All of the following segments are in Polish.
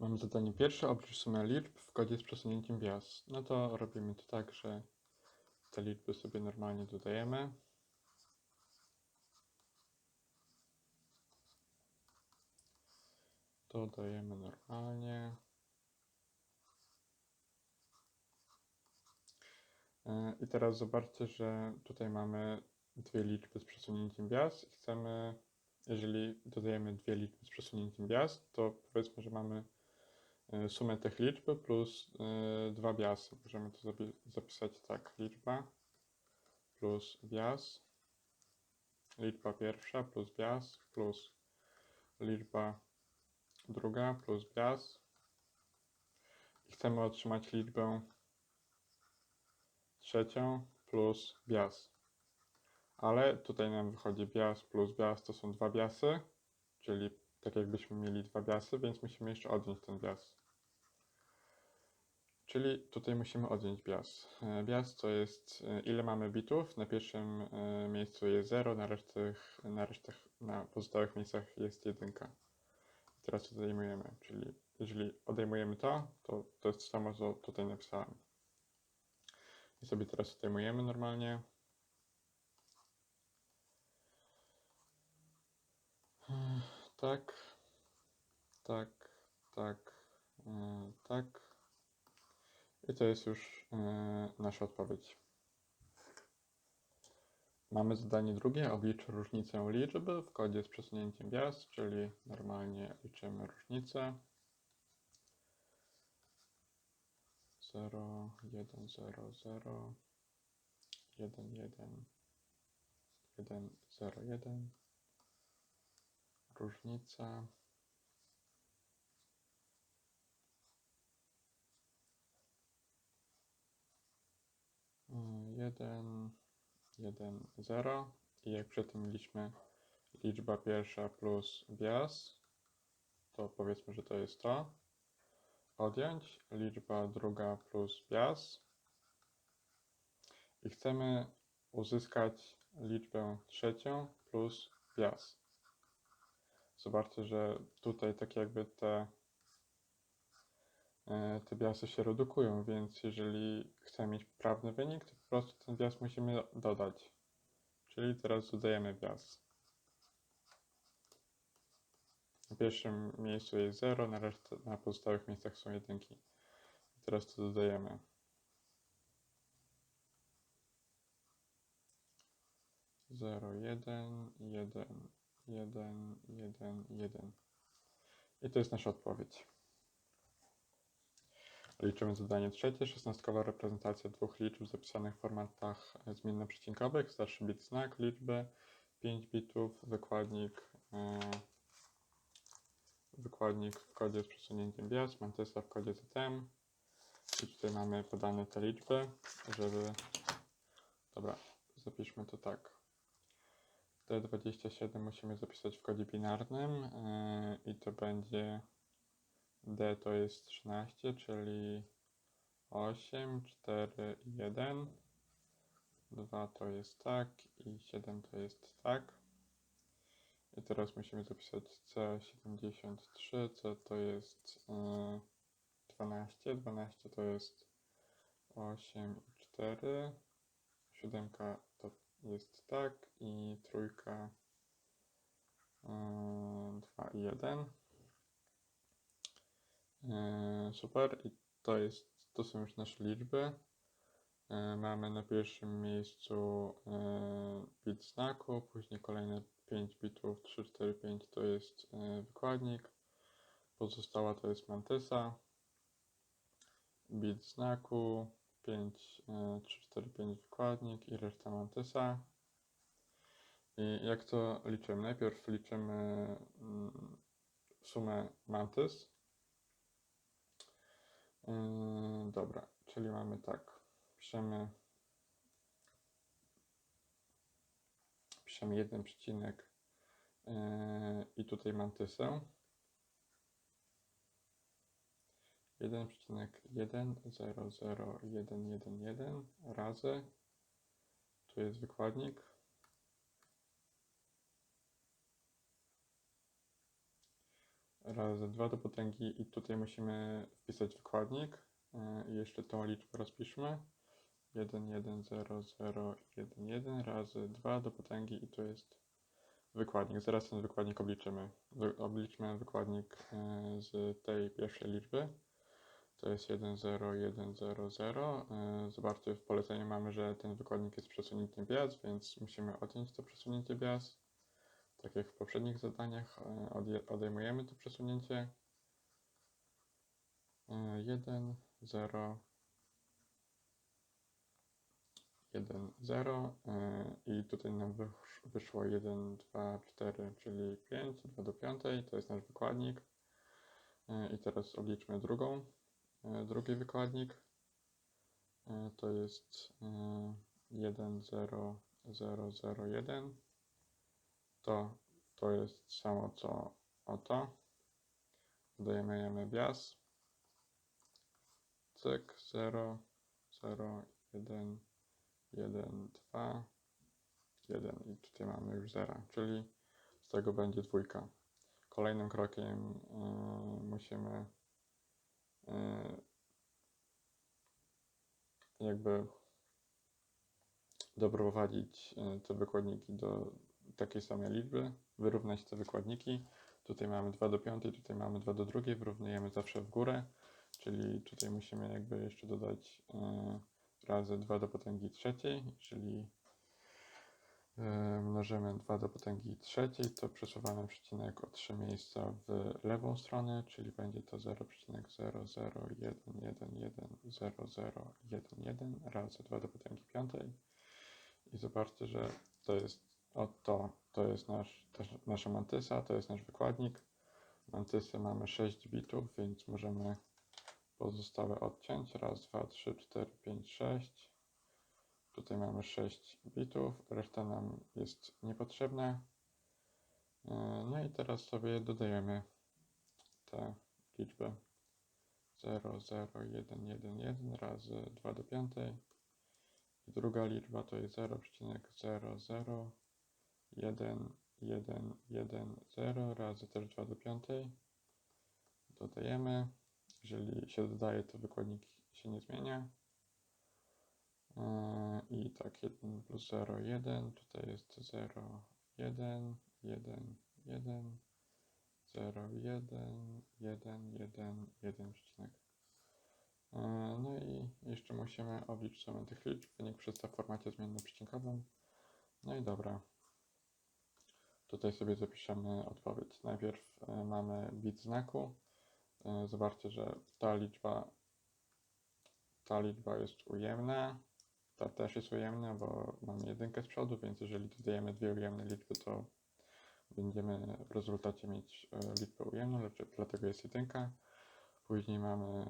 Mam zadanie pierwsze, oblicz sumę liczb w kodzie z przesunięciem wjazd. No to robimy to tak, że te liczby sobie normalnie dodajemy. Dodajemy normalnie. E, I teraz zobaczcie, że tutaj mamy dwie liczby z przesunięciem gwiazd i chcemy, jeżeli dodajemy dwie liczby z przesunięciem gwiazd, to powiedzmy, że mamy sumę tych liczb plus e, dwa biasy. Możemy to zapi- zapisać tak, liczba plus bias, liczba pierwsza plus bias plus liczba druga plus bias i chcemy otrzymać liczbę trzecią plus bias. Ale tutaj nam wychodzi bias plus bias to są dwa biasy, czyli tak jakbyśmy mieli dwa biasy, więc musimy jeszcze odjąć ten bias. Czyli tutaj musimy odjąć bias. E, Bias to jest e, ile mamy bitów. Na pierwszym e, miejscu jest 0, na resztach, na resztach, na pozostałych miejscach jest jedynka. Teraz to odejmujemy, czyli jeżeli odejmujemy to, to to jest to samo, co tutaj napisałem. I sobie teraz odejmujemy normalnie. Tak, tak, tak, tak. I to jest już e, nasza odpowiedź. Mamy zadanie drugie, oblicz różnicę liczby w kodzie z przesunięciem gwiazd, czyli normalnie liczymy różnicę. 0, 1, 0, 0, 1, 1, 1, 0, 1. Różnica. 1, 1, 0 i jak przy tym mieliśmy liczba pierwsza plus bias, to powiedzmy, że to jest to. Odjąć liczba druga plus bias i chcemy uzyskać liczbę trzecią plus bias. Zobaczcie, że tutaj tak jakby te, te biasy się redukują, więc jeżeli chcemy mieć poprawny wynik, to po prostu ten bias musimy dodać. Czyli teraz dodajemy bias. Na pierwszym miejscu jest 0, na, na pozostałych miejscach są jedynki. Teraz to dodajemy. Zero, jeden, jeden, jeden, jeden, jeden. I to jest nasza odpowiedź. Liczymy zadanie trzecie. Szesnastkowa reprezentacja dwóch liczb zapisanych w formatach zmiennoprzecinkowych. Starszy bit znak liczby, 5 bitów, wykładnik, e, wykładnik w kodzie z przesunięciem bias, mantysa w kodzie ZM. I tutaj mamy podane te liczby, żeby... Dobra, zapiszmy to tak. D27 musimy zapisać w kodzie binarnym yy, i to będzie D to jest 13, czyli 8, 4 i 1. 2 to jest tak i 7 to jest tak. I teraz musimy zapisać C73, C to jest yy, 12, 12 to jest 8 i 4, 7 to jest tak i trójka 2 i 1. Yy, Super i to jest, to są już nasze liczby. Yy, Mamy na pierwszym miejscu yy, bit znaku, później kolejne 5 bitów, 3, 4, 5 to jest wykładnik, pozostała to jest mantysa, bit znaku, 5, 3, 4, 5 wykładnik i reszta mantysa. I jak to liczymy? Najpierw liczymy mm, sumę mantys. Yy, dobra, czyli mamy tak. Piszemy, piszemy jeden przecinek yy, i tutaj mantysę. 1,10111 razy, tu jest wykładnik, razy 2 do potęgi i tutaj musimy wpisać wykładnik e, i jeszcze tą liczbę rozpiszmy. 1, 1, 0, 0, 1, 1 razy 2 do potęgi i tu jest wykładnik. Zaraz ten wykładnik obliczymy. Obliczmy wykładnik e, z tej pierwszej liczby. To jest 1, 0, 1, 0, 0. E, Zobaczcie, w poleceniu mamy, że ten wykładnik jest przesuniętym bias, więc musimy odjąć to przesunięcie bias. Tak jak w poprzednich zadaniach e, odejmujemy to przesunięcie. E, 1, 0, 1, 0 e, i tutaj nam wysz- wyszło 1, 2, 4, czyli 5, 2 do 5, to jest nasz wykładnik. E, I teraz obliczmy drugą, e, drugi wykładnik. To jest e, 1, 0, 0, 0, 1. To, to jest samo co oto. Dodajemy bias. Cyk, 0, 0, 1, 1, 2, 1 i tutaj mamy już 0, czyli z tego będzie dwójka. Kolejnym krokiem y, musimy y, jakby doprowadzić y, te wykładniki do takiej samej liczby, wyrównać te wykładniki. Tutaj mamy 2 do 5, tutaj mamy 2 do 2, wyrównujemy zawsze w górę, czyli tutaj musimy jakby jeszcze dodać y, razy 2 do potęgi trzeciej, czyli y, mnożymy 2 do potęgi trzeciej, to przesuwamy przecinek o 3 miejsca w lewą stronę, czyli będzie to 0,001110011 razy 2 do potęgi piątej. I zobaczcie, że to jest oto, to jest nasz, nasza mantysa, to jest nasz wykładnik. Mantysy mamy 6 bitów, więc możemy pozostałe odciąć. Raz, dwa, trzy, cztery, pięć, sześć. Tutaj mamy 6 bitów, reszta nam jest niepotrzebna. Yy, No i teraz sobie dodajemy tę liczbę 0, 0, 1, 1, 1 razy 2 do 5. I druga liczba to jest 0,00 1, 1, 1, 0 razy też 2 do 5. Dodajemy. Jeżeli się dodaje, to wykładnik się nie zmienia. Yy, I tak 1 plus 0, 1. Tutaj jest 0, 1, 1, 1, 0, 1, 1, 1, 1 przecinek. Yy, No i jeszcze musimy obliczyć sumę tych liczb. Wynik przedstaw w formacie zmienno-przecinkowym. No i dobra. Tutaj sobie zapiszemy odpowiedź. Najpierw e, mamy bit znaku. E, Zobaczcie, że ta liczba ta liczba jest ujemna. Ta też jest ujemna, bo mamy jedynkę z przodu, więc jeżeli dodajemy dwie ujemne liczby, to będziemy w rezultacie mieć e, liczbę ujemną, dlatego jest jedynka. Później mamy,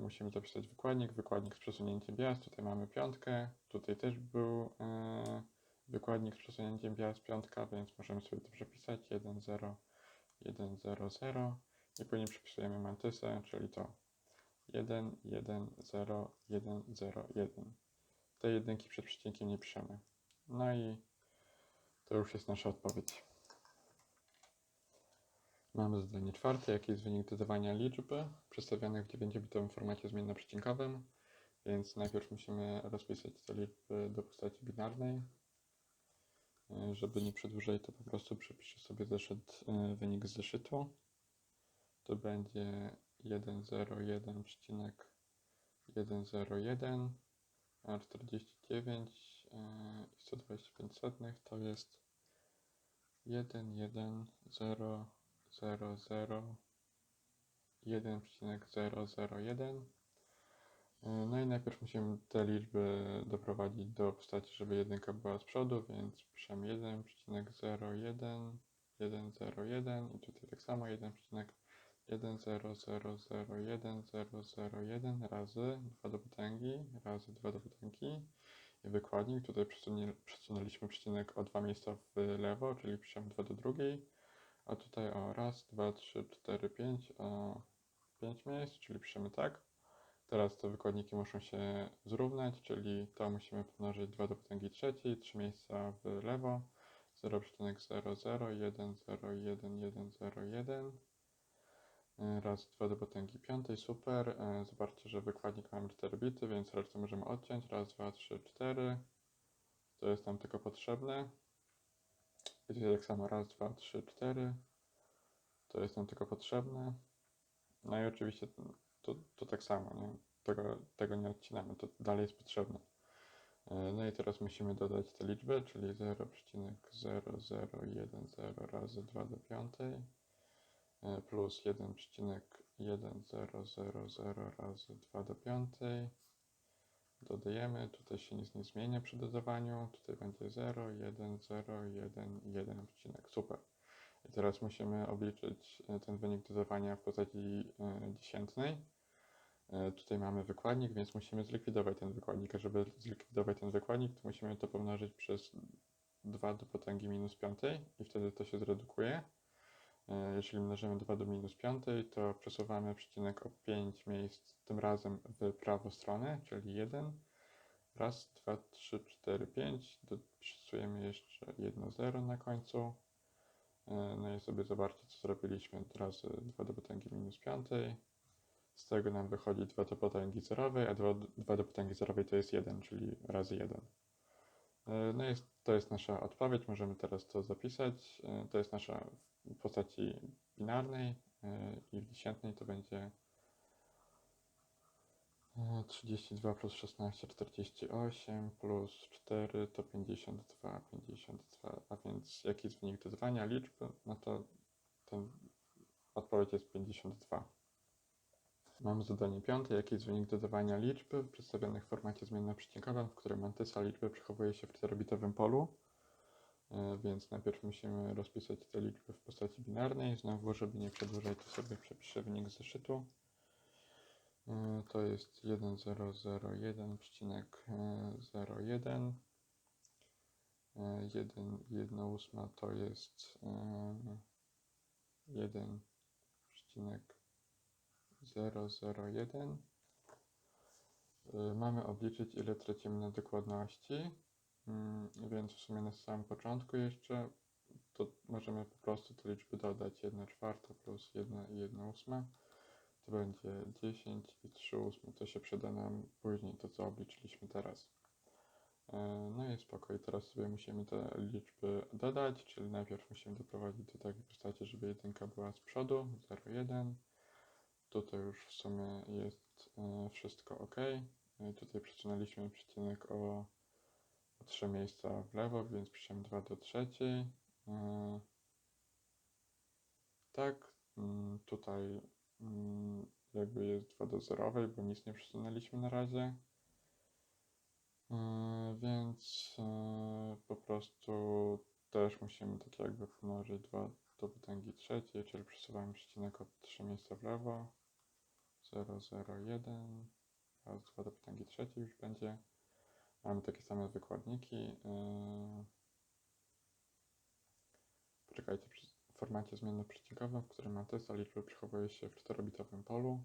musimy zapisać wykładnik, wykładnik z przesunięciem bias, tutaj mamy piątkę, tutaj też był wykładnik z przesunięciem bias piątka, więc możemy sobie to przepisać 1, 0, 1, 0, 0 i później przypisujemy mantysę, czyli to 1, 1, 0, 1, 0, 1. Te jedynki przed przecinkiem nie piszemy. No i to już jest nasza odpowiedź. Mamy zadanie czwarte, jaki jest wynik dodawania liczby przedstawionych w 9-bitowym formacie zmienno-przecinkowym. Więc najpierw musimy rozpisać te liczby do postaci binarnej. E, Żeby nie przedłużać, to po prostu przepiszę sobie zeszyt, e, wynik zeszytu. To będzie 101,101, a 49 e, i 125 setnych to jest 11000 1,001. E, No i najpierw musimy te liczby doprowadzić do postaci, żeby jedynka była z przodu, więc piszemy 1,01, 101 i tutaj tak samo 1,10001,001 razy 2 do potęgi, razy 2 do potęgi i wykładnik. Tutaj przesunęliśmy przecinek o dwa miejsca w lewo, czyli piszemy 2 do drugiej. A tutaj o raz, dwa, trzy, cztery, pięć, o pięć miejsc, czyli piszemy tak. Teraz te wykładniki muszą się zrównać, czyli to musimy pomnożyć 2 do potęgi trzeciej, 3 miejsca w lewo, 0,00101101. E, Raz, dwa do potęgi piątej, super. E, Zobaczcie, że wykładnik mamy 4 bity, więc resztę możemy odciąć. Raz, dwa, trzy, cztery. To jest nam tylko potrzebne. I tutaj tak samo raz, dwa, trzy, cztery. To jest nam tylko potrzebne. No i oczywiście to, to tak samo, nie? Tego, tego nie odcinamy, to dalej jest potrzebne. E, No i teraz musimy dodać te liczby, czyli 0,0010 razy 2 do piątej e, plus 1,1000 razy 2 do piątej. Dodajemy, tutaj się nic nie zmienia przy dodawaniu, tutaj będzie 0, 1, 0, 1, 1 odcinek, super. I teraz musimy obliczyć e, ten wynik dodawania w postaci e, dziesiętnej. E, Tutaj mamy wykładnik, więc musimy zlikwidować ten wykładnik. A żeby zlikwidować ten wykładnik, to musimy to pomnożyć przez 2 do potęgi minus piątej i wtedy to się zredukuje. Jeżeli mnożymy 2 do minus piątej, to przesuwamy przecinek o 5 miejsc, tym razem w prawą stronę, czyli 1. Raz, dwa, trzy, cztery, pięć. Dopisujemy jeszcze jedno 0 na końcu. E, No i sobie zobaczcie, co zrobiliśmy. Razy 2 do potęgi minus piątej. Z tego nam wychodzi 2 do potęgi zerowej, a 2, 2 do potęgi zerowej to jest 1, czyli razy 1. E, No jest, to jest nasza odpowiedź, możemy teraz to zapisać. E, To jest nasza w postaci binarnej e, i w dziesiętnej to będzie e, 32 plus 16, 48 plus 4 to 52, 52, a więc jaki jest wynik dodawania liczby? No to ten odpowiedź jest 52. Mamy zadanie piąte. Jaki jest wynik dodawania liczby przedstawionych w formacie zmiennoprzycinkowym, w którym mantysa liczby przechowuje się w 4-bitowym polu? E, Więc najpierw musimy rozpisać te liczby w postaci binarnej. Znowu, żeby nie przedłużać, to sobie przepiszę wynik zeszytu. E, To jest 1001,01. 1, 1 ósma to jest e, 1,001. Y, Mamy obliczyć, ile tracimy na dokładności, Mm, więc w sumie na samym początku jeszcze to możemy po prostu te liczby dodać 1 czwarta plus 1 i 1 ósma. To będzie 10 i 3 ósme. To się przyda nam później, to co obliczyliśmy teraz. E, No i spoko. I teraz sobie musimy te liczby dodać, czyli najpierw musimy doprowadzić do takiej postaci, żeby jedynka była z przodu, 0, 1. Tutaj już w sumie jest e, wszystko ok. E, Tutaj przesunęliśmy przecinek o, o 3 miejsca w lewo, więc piszemy 2 do trzeciej. E, Tak, mm, tutaj jakby jest 2 do zerowej, bo nic nie przesunęliśmy na razie. E, Więc e, po prostu też musimy tak jakby pomnożyć 2 do potęgi trzeciej, czyli przesuwamy przecinek o 3 miejsca w lewo. 0, 0, 1. Raz, 2 do potęgi trzeciej już będzie. Mamy takie same wykładniki. Yy. Poczekajcie, formacie zmiennoprzycinkowym, w którym mantysa liczby przechowuje się w 4-bitowym polu.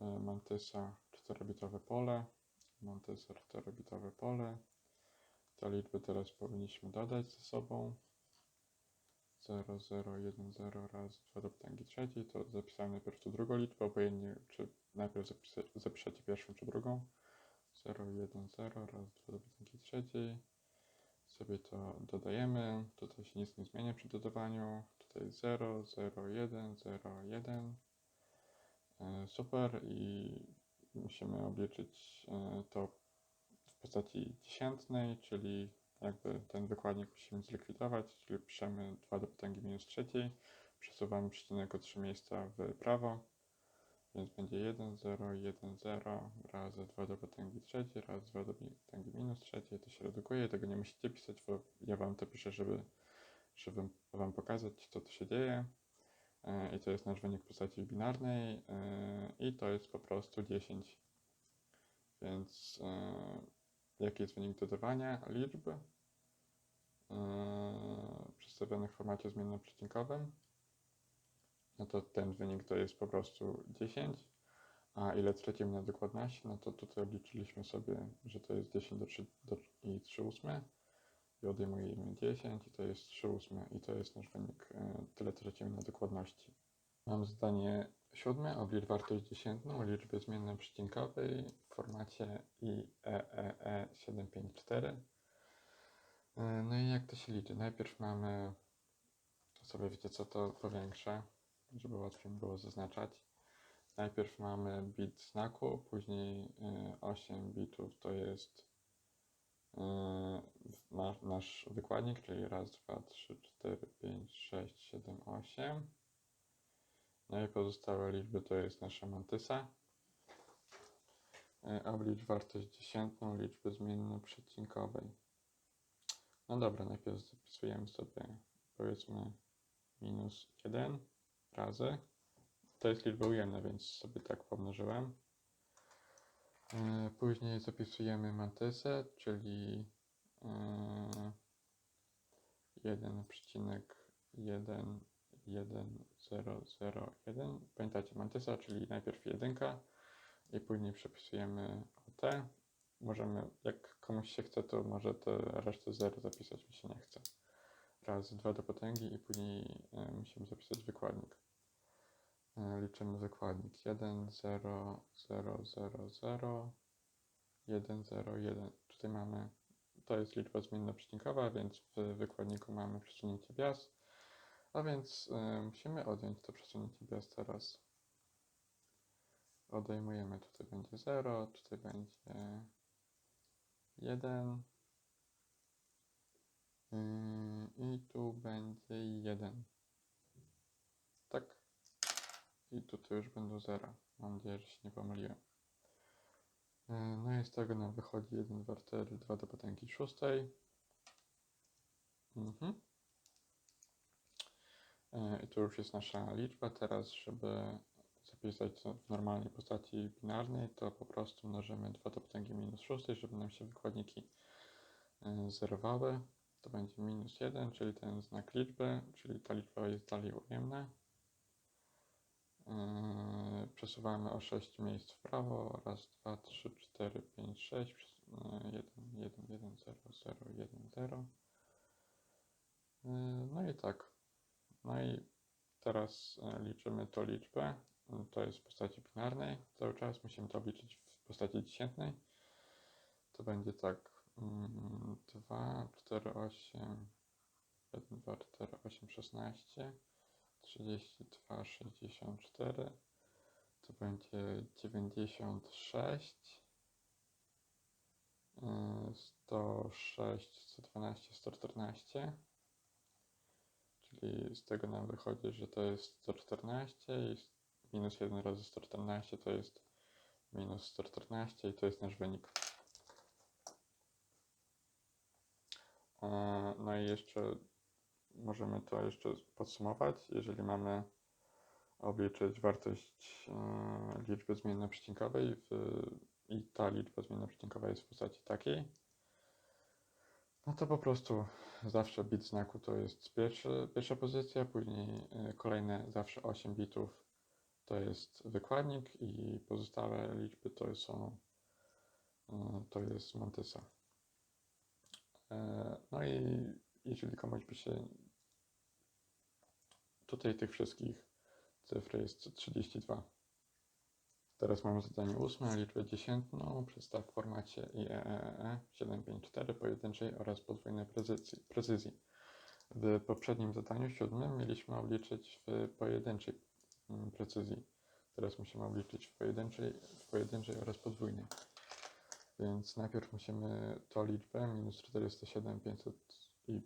Yy, Mantysa 4-bitowe pole. Mantysa 4-bitowe pole. Te liczby teraz powinniśmy dodać ze sobą. 0, 0, 1, 0 raz 2 do potęgi trzeciej, to zapisałem najpierw tu drugą liczbę, obojętnie czy najpierw zapisa, zapiszecie pierwszą czy drugą. 0, 1, 0 raz 2 do potęgi trzeciej. Sobie to dodajemy, tutaj się nic nie zmienia przy dodawaniu. Tutaj 0, 0, 1, 0, 1. E, Super i musimy obliczyć e, to w postaci dziesiętnej, czyli jakby ten wykładnik musimy zlikwidować, czyli piszemy 2 do potęgi minus trzeciej, przesuwamy przecinek o 3 miejsca w prawo, więc będzie 1, 0, 1, 0, razy 2 do potęgi trzeciej, raz 2 do potęgi minus trzeciej, to się redukuje, tego nie musicie pisać, bo ja Wam to piszę, żeby, żeby Wam pokazać, co tu się dzieje. E, I to jest nasz wynik w postaci binarnej. E, i to jest po prostu 10. Więc e, jaki jest wynik dodawania liczb? Przedstawionych w formacie zmiennoprzycinkowym, no to ten wynik to jest po prostu 10, a ile tracimy na dokładności, no to tutaj obliczyliśmy sobie, że to jest 10 do 3 do, i 3 ósme i odejmujemy 10 i to jest 3 ósme i to jest nasz wynik, yy, tyle tracimy na dokładności. Mam zadanie siódme, oblicz wartość dziesiętną liczby zmiennej przecinkowej w formacie E IEEE 754. E, No i jak to się liczy? Najpierw mamy, sobie wiecie co to powiększę, żeby łatwiej było zaznaczać. Najpierw mamy bit znaku, później e, 8 bitów to jest e, ma- nasz wykładnik, czyli raz, dwa, trzy, cztery, pięć, sześć, siedem, osiem. No i pozostałe liczby to jest nasza mantysa. E, Oblicz wartość dziesiętną liczby zmienno-przecinkowej. No dobra, najpierw zapisujemy sobie powiedzmy minus 1 razy. To jest liczba ujemna, więc sobie tak pomnożyłem. E, Później zapisujemy mantysę, czyli e, 1,1 1, 0, 0, 1. Pamiętacie, mantysa, czyli najpierw jedynka i później przepisujemy OT. Możemy, jak komuś się chce, to może te resztę 0 zapisać, mi się nie chce. Raz, dwa do potęgi i później e, musimy zapisać wykładnik. E, liczymy wykładnik 1, 0, 0, 0, 0, 1, 0, 1. Tutaj mamy, to jest liczba zmienno-przecinkowa, więc w wykładniku mamy przesunięcie bias. A więc y, musimy odjąć to przesunięcie bias teraz. Odejmujemy, tutaj będzie 0, tutaj będzie 1 yy, i tu będzie 1. I tutaj już będą 0. Mam nadzieję, że się nie pomyliłem. Yy, No i z tego nam wychodzi 1, 2, 4, 2 do potęgi 6. Mhm. E, I to już jest nasza liczba. Teraz, żeby zapisać to w normalnej postaci binarnej, to po prostu mnożymy 2 do potęgi minus 6, żeby nam się wykładniki e, zerowały. To będzie minus 1, czyli ten znak liczby, czyli ta liczba jest dalej ujemna. E, Przesuwamy o 6 miejsc w prawo. Raz, dwa, trzy, cztery, pięć, sześć. 1, 1, 1, 0, 0, 1, 0. No i tak. No i teraz liczymy tą liczbę. To jest w postaci binarnej. Cały czas musimy to obliczyć w postaci dziesiętnej. To będzie tak. mm, 2, 4, 8, 1, 2, 4, 8, 16, 32, 64. To będzie 96. e, 106, 112, 114. Czyli z tego nam wychodzi, że to jest 114 i minus 1 razy 114 to jest minus 114 i to jest nasz wynik. E, No i jeszcze możemy to jeszcze podsumować. Jeżeli mamy obliczyć wartość e, liczby zmienno-przecinkowej w- i ta liczba zmienno-przecinkowa jest w postaci takiej, no to po prostu zawsze bit znaku to jest pierwszy, pierwsza pozycja, później y, kolejne zawsze 8 bitów to jest wykładnik i pozostałe liczby to są y, to jest mantysa. E, No i jeżeli komuś by się tutaj tych wszystkich cyfr jest 32. Teraz mamy zadanie ósme, liczbę dziesiętną, przedstaw w formacie E IEEE 754 pojedynczej oraz podwójnej precyzji. precyzji. W poprzednim zadaniu siódmym mieliśmy obliczyć w pojedynczej mm, precyzji. Teraz musimy obliczyć w pojedynczej, w pojedynczej oraz podwójnej. Więc najpierw musimy tą liczbę minus 407 500 i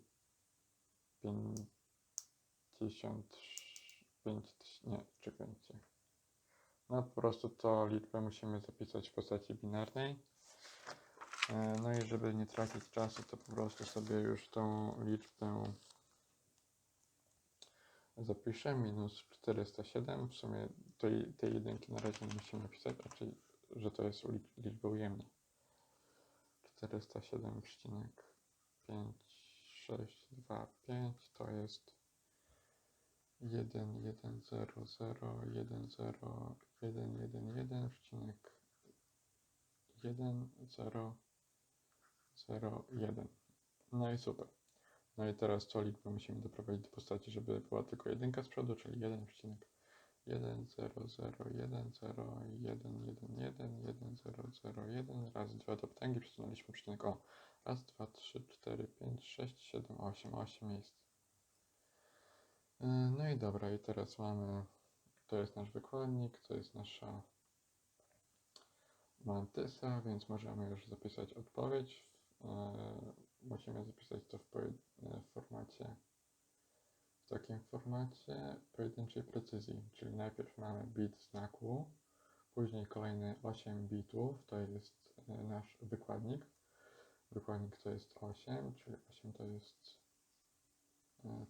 55, nie, czekajcie. No po prostu to liczbę musimy zapisać w postaci binarnej. E, No i żeby nie tracić czasu, to po prostu sobie już tą liczbę zapiszę. Minus 407. W sumie tej, tej jedynki na razie nie musimy pisać, raczej, że to jest liczba ujemna. 407,5625 to jest 1, 1, 0, 0, 1, 0, 1, 1, 1, przecinek 1, 0, 0, 1. No i super. No i teraz tą liczbę musimy doprowadzić do postaci, żeby była tylko jedynka z przodu, czyli 1,1, 1, 0, 0, 1, 0, 1, 1, 1, 1, 0, 0, 1. Raz, dwa do potęgi przesunęliśmy przecinek O. Raz, dwa, trzy, cztery, pięć, sześć, siedem, osiem. Osiem miejsc. Yy, No i dobra, i teraz mamy, to jest nasz wykładnik, to jest nasza mantysa, więc możemy już zapisać odpowiedź. Yy, Musimy zapisać to w, w formacie, w takim formacie pojedynczej precyzji, czyli najpierw mamy bit znaku, później kolejne 8 bitów, to jest nasz wykładnik. Wykładnik to jest 8, czyli 8 to jest,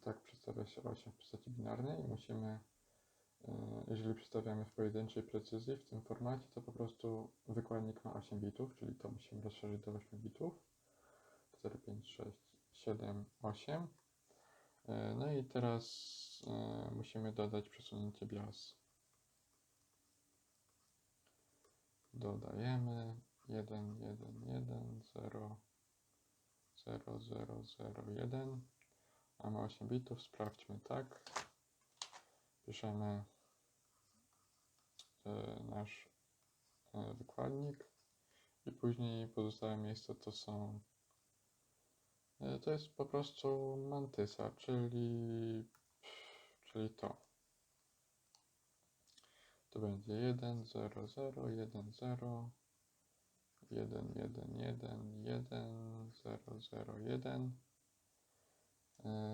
tak przedstawia się 8 w postaci binarnej i musimy Yy, jeżeli przedstawiamy w pojedynczej precyzji w tym formacie, to po prostu wykładnik ma 8 bitów, czyli to musimy rozszerzyć do 8 bitów. 4, 5, 6, 7, 8. Yy, No i teraz yy, musimy dodać przesunięcie bias. Dodajemy 1, 1, 1, 0, 0, 0, 0, 1. Mamy 8 bitów, sprawdźmy tak. Piszemy e, nasz e, wykładnik i później pozostałe miejsca to są e, to jest po prostu mantysa, czyli czyli to. To będzie 1 0 0 1 0 1 1 1 1 0 0 1 E,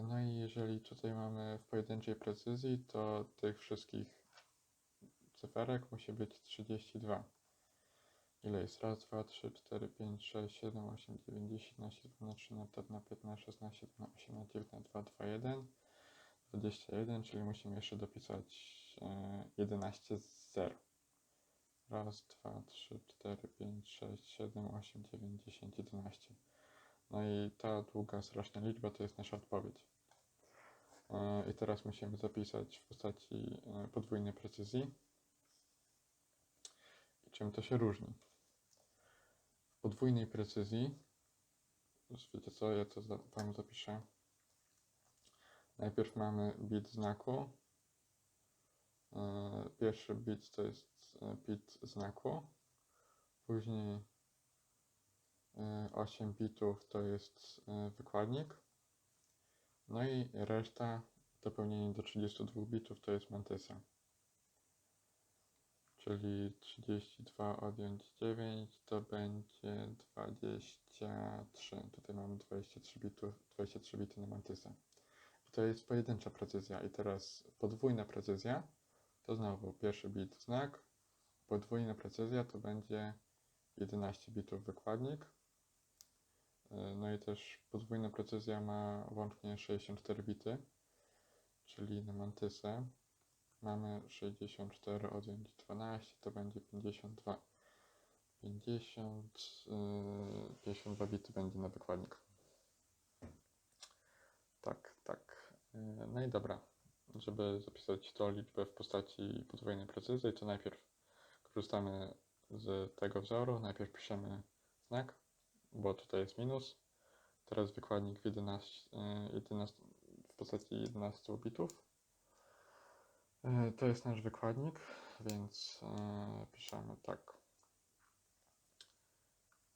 No i jeżeli tutaj mamy w pojedynczej precyzji, to tych wszystkich cyferek musi być 32. Ile jest? Raz, dwa, trzy, cztery, pięć, sześć, siedem, osiem, dziewięć, dziesięć, jedenaście, dwanaście, trzynaście, czternaście, piętnaście, szesnaście, siedemnaście, osiemnaście, dziewiętnaście, dwa, dwa, jeden, dwadzieścia jeden, czyli musimy jeszcze dopisać e, 11 z 0. Raz, dwa, trzy, cztery, pięć, sześć, siedem, osiem, dziewięć, dziesięć, jedenaście. No i ta długa, straszna liczba to jest nasza odpowiedź. E, I teraz musimy zapisać w postaci e, podwójnej precyzji. I czym to się różni? W podwójnej precyzji, już wiecie co, ja to Wam zapiszę. Najpierw mamy bit znaku. E, Pierwszy bit to jest bit znaku. Później 8 bitów to jest e, wykładnik. No i reszta, dopełnienie do 32 bitów to jest mantysa. Czyli 32 odjąć 9 to będzie 23. Tutaj mamy 23 bitów, 23 bity na mantysę. I to jest pojedyncza precyzja. I teraz podwójna precyzja to znowu pierwszy bit znak. Podwójna precyzja to będzie 11 bitów wykładnik. E, No i też podwójna precyzja ma łącznie 64 bity, czyli na mantysę mamy 64 odjąć 12 to będzie 52. 50, yy, 52 bity będzie na wykładnik. Tak, tak. Yy, No i dobra. Żeby zapisać tą liczbę w postaci podwójnej precyzji, to najpierw korzystamy z tego wzoru. Najpierw piszemy znak, bo tutaj jest minus. Teraz wykładnik w, 11, yy, 11, w postaci 11 bitów. E, To jest nasz wykładnik, więc e, piszemy tak.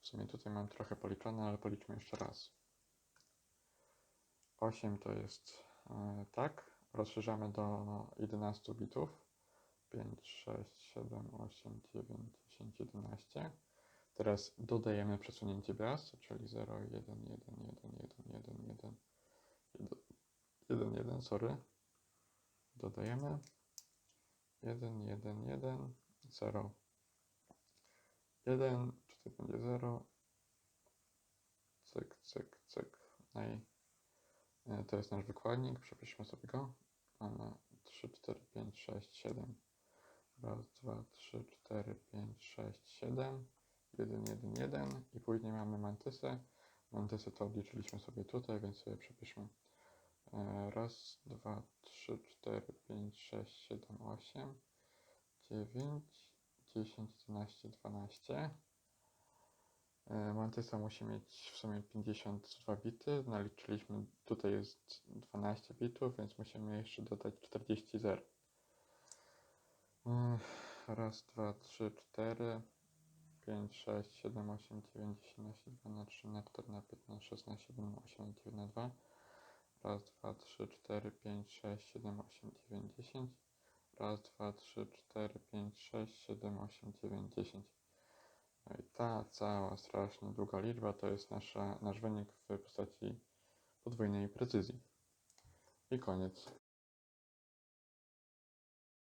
W sumie tutaj mam trochę policzone, ale policzmy jeszcze raz. 8 to jest e, tak. Rozszerzamy do 11 bitów. 5, 6, 7, 8, 9, 10, 11. Teraz dodajemy przesunięcie bias, czyli 0, 1, 1, 1, 1, 1, 1, 1, 1, sorry. Dodajemy 1, 1, 1, 0, 1, tutaj będzie 0, cyk, cyk, cyk. No i e, to jest nasz wykładnik, przepiszmy sobie go. Mamy 3, 4, 5, 6, 7. Raz, dwa, trzy, cztery, pięć, sześć, siedem. 1, 1, 1 i później mamy mantysę. Mantysę to odliczyliśmy sobie tutaj, więc sobie przepiszmy. E, Raz, dwa, trzy, cztery, pięć, sześć, siedem, osiem, dziewięć, dziesięć, jedenaście, dwanaście. E, Mantysa musi mieć w sumie 52 bity. Naliczyliśmy, tutaj jest 12 bitów, więc musimy jeszcze dodać 40 zer. Mm, Raz, dwa, trzy, cztery, pięć, sześć, siedem, osiem, dziewięć, dziesięć, jedenaście, dwa, trzy, na cztery, na pięć, na sześć, na siedem, na osiem, na dziewięć, na dwa. Raz, dwa, trzy, cztery, pięć, sześć, siedem, osiem, dziewięć, dziesięć. Raz, dwa, trzy, cztery, pięć, sześć, siedem, osiem, dziewięć, dziesięć. No i ta cała strasznie długa liczba to jest nasza, nasz wynik w postaci podwójnej precyzji. I koniec.